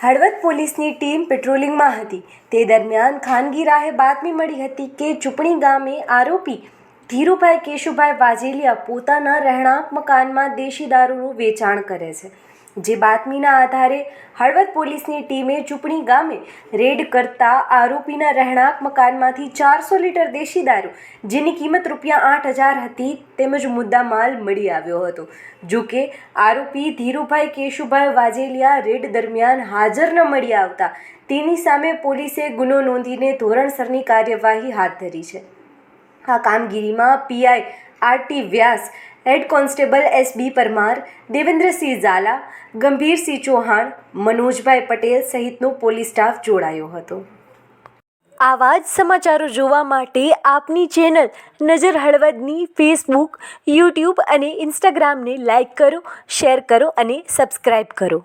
હળવદ પોલીસની ટીમ પેટ્રોલિંગમાં હતી. તે દરમિયાન ખાનગી રાહે બાતમી મળી હતી કે ચૂંટણી ગામે આરોપી ધીરુભાઈ કેશુભાઈ વાજેલિયા પોતાના રહેણાંક મકાનમાં દેશી દારૂનું વેચાણ કરે છે. જે બાતમીના આધારે હળવદ પોલીસની ટીમે ચૂંટણી ગામે રેડ કરતા આરોપીના રહેણાંક મકાનમાંથી ચારસો લીટર દેશી દારૂ, જેની કિંમત રૂપિયા આઠ હજાર હતી, તેમજ મુદ્દામાલ મળી આવ્યો હતો. જો કે આરોપી ધીરુભાઈ કેશુભાઈ વાજેલિયા રેડ દરમિયાન હાજર ન મળી આવતા, તેની સામે પોલીસે ગુનો નોંધીને ધોરણસરની કાર્યવાહી હાથ ધરી છે. આ કામગીરીમાં PI R T Vyas, head constable S B Parmar, Devendrasinh Zala, Gambhirsinh Chauhan, Manojbhai Patel સહિતનો પોલીસ સ્ટાફ જોડાયો હતો. આવા જ સમાચારો જોવા માટે આપની ચેનલ નજર હળવદની ફેસબુક, યુટ્યુબ અને ઇન્સ્ટાગ્રામને લાઇક કરો, શેર કરો અને સબસ્ક્રાઈબ કરો.